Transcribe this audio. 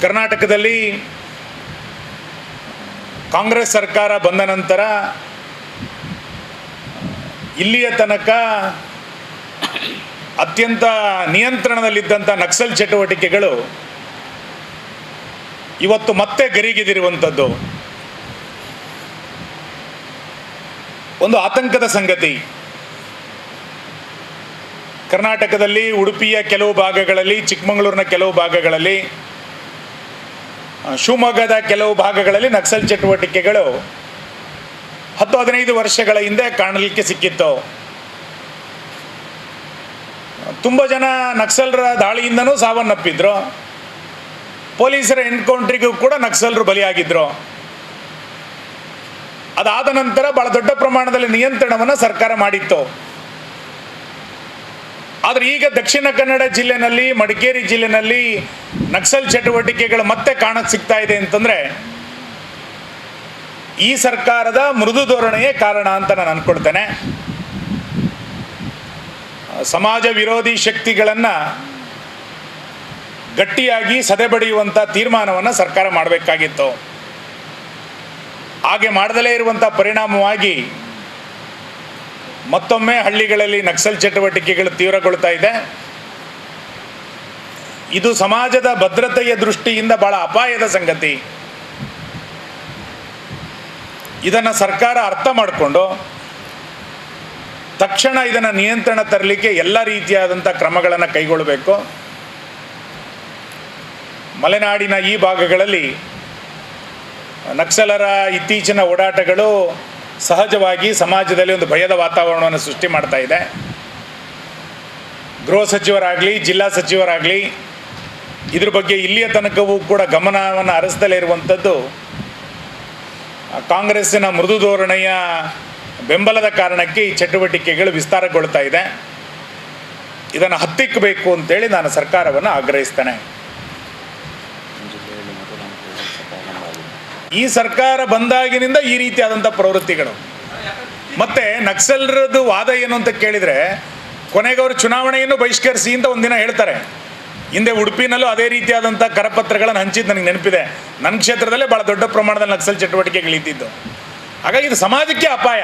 ಕರ್ನಾಟಕದಲ್ಲಿ ಕಾಂಗ್ರೆಸ್ ಸರ್ಕಾರ ಬಂದ ನಂತರ ಇಲ್ಲಿಯ ತನಕ ಅತ್ಯಂತ ನಿಯಂತ್ರಣದಲ್ಲಿದ್ದಂಥ ನಕ್ಸಲ್ ಚಟುವಟಿಕೆಗಳು ಇವತ್ತು ಮತ್ತೆ ಗರಿಗಿದಿರುವಂಥದ್ದು. ಒಂದು ಆತಂಕದ ಸಂಗತಿ. ಕರ್ನಾಟಕದಲ್ಲಿ ಉಡುಪಿಯ ಕೆಲವು ಭಾಗಗಳಲ್ಲಿ, ಚಿಕ್ಕಮಗಳೂರಿನ ಕೆಲವು ಭಾಗಗಳಲ್ಲಿ ಶಿವಮೊಗ್ಗದ ಕೆಲವು ಭಾಗಗಳಲ್ಲಿ ನಕ್ಸಲ್ ಚಟುವಟಿಕೆಗಳು ಹತ್ತು ಹದಿನೈದು ವರ್ಷಗಳ ಹಿಂದೆ ಕಾಣಲಿಕ್ಕೆ ಸಿಕ್ಕಿತ್ತು. ತುಂಬ ಜನ ನಕ್ಸಲರ ದಾಳಿಯಿಂದನೂ ಸಾವನ್ನಪ್ಪಿದ್ರು. ಪೊಲೀಸರ ಎನ್ಕೌಂಟ್ರಿಗೂ ಕೂಡ ನಕ್ಸಲರು ಬಲಿಯಾಗಿದ್ರು. ಅದಾದ ನಂತರ ಬಹಳ ದೊಡ್ಡ ಪ್ರಮಾಣದಲ್ಲಿ ನಿಯಂತ್ರಣವನ್ನು ಸರ್ಕಾರ ಮಾಡಿತ್ತು. ಆದರೆ ಈಗ ದಕ್ಷಿಣ ಕನ್ನಡ ಜಿಲ್ಲೆನಲ್ಲಿ, ಮಡಿಕೇರಿ ಜಿಲ್ಲೆನಲ್ಲಿ ನಕ್ಸಲ್ ಚಟುವಟಿಕೆಗಳು ಮತ್ತೆ ಕಾಣಕ್ಕೆ ಸಿಗ್ತಾ ಇದೆ ಅಂತಂದ್ರೆ ಈ ಸರ್ಕಾರದ ಮೃದು ಧೋರಣೆಯೇ ಕಾರಣ ಅಂತ ನಾನು ಅನ್ಕೊಳ್ತೇನೆ. ಸಮಾಜ ವಿರೋಧಿ ಶಕ್ತಿಗಳನ್ನು ಗಟ್ಟಿಯಾಗಿ ಸದೆಬಡಿಯುವಂಥ ತೀರ್ಮಾನವನ್ನು ಸರ್ಕಾರ ಮಾಡಬೇಕಾಗಿತ್ತು. ಹಾಗೆ ಮಾಡದಲೇ ಇರುವಂಥ ಪರಿಣಾಮವಾಗಿ ಮತ್ತೊಮ್ಮೆ ಹಳ್ಳಿಗಳಲ್ಲಿ ನಕ್ಸಲ್ ಚಟುವಟಿಕೆಗಳು ತೀವ್ರಗೊಳ್ತಾ ಇದೆ. ಇದು ಸಮಾಜದ ಭದ್ರತೆಯ ದೃಷ್ಟಿಯಿಂದ ಬಹಳ ಅಪಾಯದ ಸಂಗತಿ. ಇದನ್ನು ಸರ್ಕಾರ ಅರ್ಥ ಮಾಡಿಕೊಂಡು ತಕ್ಷಣ ಇದನ್ನು ನಿಯಂತ್ರಣ ತರಲಿಕ್ಕೆ ಎಲ್ಲ ರೀತಿಯಾದಂಥ ಕ್ರಮಗಳನ್ನು ಕೈಗೊಳ್ಳಬೇಕು. ಮಲೆನಾಡಿನ ಈ ಭಾಗಗಳಲ್ಲಿ ನಕ್ಸಲರ ಇತ್ತೀಚಿನ ಓಡಾಟಗಳು ಸಹಜವಾಗಿ ಸಮಾಜದಲ್ಲಿ ಒಂದು ಭಯದ ವಾತಾವರಣವನ್ನು ಸೃಷ್ಟಿ ಮಾಡ್ತಾ ಇದೆ. ಗೃಹ ಸಚಿವರಾಗಲಿ, ಜಿಲ್ಲಾ ಸಚಿವರಾಗಲಿ, ಇದ್ರ ಬಗ್ಗೆ ಇಲ್ಲಿಯ ತನಕವೂ ಕೂಡ ಗಮನವನ್ನು ಹರಿಸ್ದಲೇ ಇರುವಂಥದ್ದು ಕಾಂಗ್ರೆಸ್ಸಿನ ಮೃದು ಧೋರಣೆಯ ಬೆಂಬಲದ ಕಾರಣಕ್ಕೆ ಈ ಚಟುವಟಿಕೆಗಳು ವಿಸ್ತಾರಗೊಳ್ತಾ ಇದೆ. ಇದನ್ನು ಹತ್ತಿಕ್ಕಬೇಕು ಅಂತೇಳಿ ನಾನು ಸರ್ಕಾರವನ್ನು ಆಗ್ರಹಿಸ್ತೇನೆ. ಈ ಸರ್ಕಾರ ಬಂದಾಗಿನಿಂದ ಈ ರೀತಿಯಾದಂಥ ಪ್ರವೃತ್ತಿಗಳು. ಮತ್ತೆ ನಕ್ಸಲರದ್ದು ವಾದ ಏನು ಅಂತ ಕೇಳಿದರೆ, ಕೊನೆಗೆ ಅವರು ಚುನಾವಣೆಯನ್ನು ಬಹಿಷ್ಕರಿಸಿ ಅಂತ ಒಂದಿನ ಹೇಳ್ತಾರೆ. ಹಿಂದೆ ಉಡುಪಿನಲ್ಲೂ ಅದೇ ರೀತಿಯಾದಂಥ ಕರಪತ್ರಗಳನ್ನು ಹಂಚಿದ್ದು ನನಗೆ ನೆನಪಿದೆ. ನನ್ನ ಕ್ಷೇತ್ರದಲ್ಲೇ ಭಾಳ ದೊಡ್ಡ ಪ್ರಮಾಣದಲ್ಲಿ ನಕ್ಸಲ್ ಚಟುವಟಿಕೆಗಳಿದ್ದಿದ್ದು ಹಾಗಾಗಿ ಇದು ಸಮಾಜಕ್ಕೆ ಅಪಾಯ.